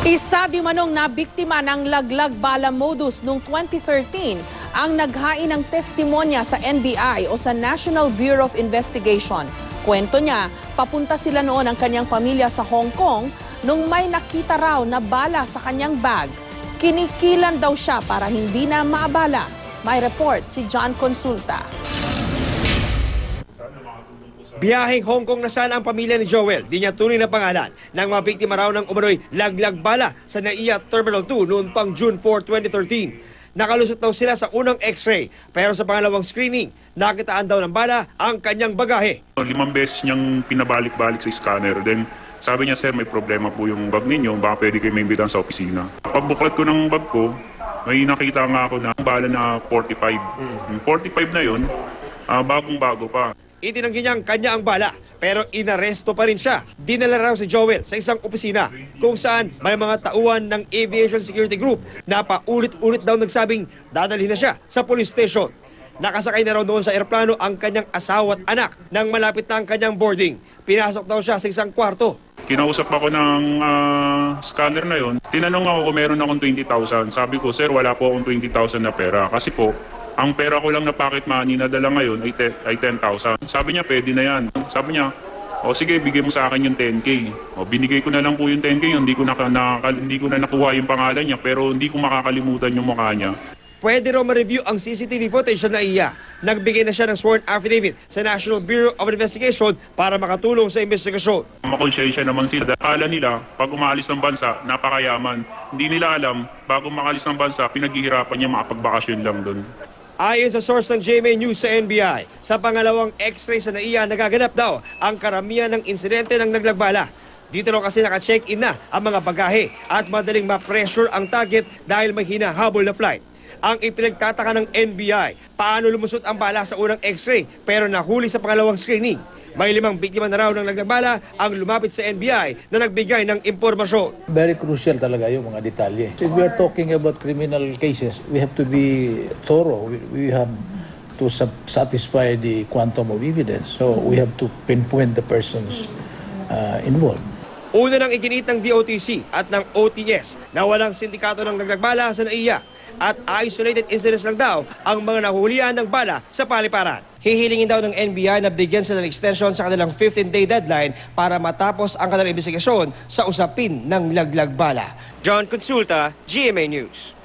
Isa di manong nabiktima ng laglag bala modus noong 2013 ang naghain ng testimonya sa NBI o sa National Bureau of Investigation. Kwento niya, papunta sila noon ang kanyang pamilya sa Hong Kong nung may nakita raw na bala sa kanyang bag. Kinikilan daw siya para hindi na maabala. May report si John Consulta. Biyaheng Hong Kong na sana ang pamilya ni Joel, di niya tunay na pangalan, nang mabiktima raw ng umano'y laglag bala sa NAIA Terminal 2 noon pang June 4, 2013. Nakalusot daw sila sa unang x-ray, pero sa pangalawang screening, nakitaan daw ng bala ang kanyang bagahe. Limang beses niyang pinabalik-balik sa scanner. Then sabi niya, sir, may problema po yung bag ninyo. Baka pwede kayo maimbitan sa opisina. Pagbuklat ko ng bag ko, may nakita nga ako na bala na 45. Yung 45 na yun, ah, bagong-bago pa. Itinanggi niyang kanya ang bala, pero inaresto pa rin siya. Dinala raw si Joel sa isang opisina kung saan may mga tauhan ng Aviation Security Group na paulit-ulit daw nagsabing dadalhin na siya sa police station. Nakasakay na raw doon sa eroplano ang kanyang asawa at anak nang malapit na ang kanyang boarding. Pinasok daw siya sa isang kwarto. Kinausap ako ng ah, scanner na yon. Tinanong ako kung meron akong 20,000. Sabi ko, sir, wala po akong 20,000 na pera. Kasi po, ang pera ko lang na pocket money na dala ngayon ay, te- ay 10,000. Sabi niya, pwede na yan. Sabi niya, o sige, bigay mo sa akin yung 10K. O binigay ko na lang po yung 10K, hindi ko na, na, hindi ko na nakuha yung pangalan niya, pero hindi ko makakalimutan yung mukha niya. Pwede raw ma-review ang CCTV footage na iya. Nagbigay na siya ng sworn affidavit sa National Bureau of Investigation para makatulong sa investigasyon. Makonsensya naman sila. Akala nila, pag umaalis ng bansa, napakayaman. Hindi nila alam, bago makalis ng bansa, pinaghihirapan niya makapagbakasyon lang doon. Ayon sa source ng GMA News sa NBI, sa pangalawang x-ray sa NAIA nagaganap daw ang karamihan ng insidente ng naglagbala. Dito raw kasi naka-check-in na ang mga bagahe at madaling ma-pressure ang target dahil may hinahabol na flight. Ang ipinagtataka ng NBI, paano lumusot ang bala sa unang x-ray pero nahuli sa pangalawang screening. May limang biktima na raw ng naglagbala ang lumapit sa NBI na nagbigay ng impormasyon. Very crucial talaga yung mga detalye. If we are talking about criminal cases, we have to be thorough. We, we have to satisfy the quantum of evidence. So we have to pinpoint the persons uh, involved. Una nang iginit ng DOTC at ng OTS na walang sindikato ng naglagbala sa NAIA at isolated incidents lang daw ang mga nahulihan ng bala sa paliparan. Hihilingin daw ng NBI na bigyan sila ng extension sa kanilang 15-day deadline para matapos ang kanilang investigasyon sa usapin ng laglag bala. John Consulta, GMA News.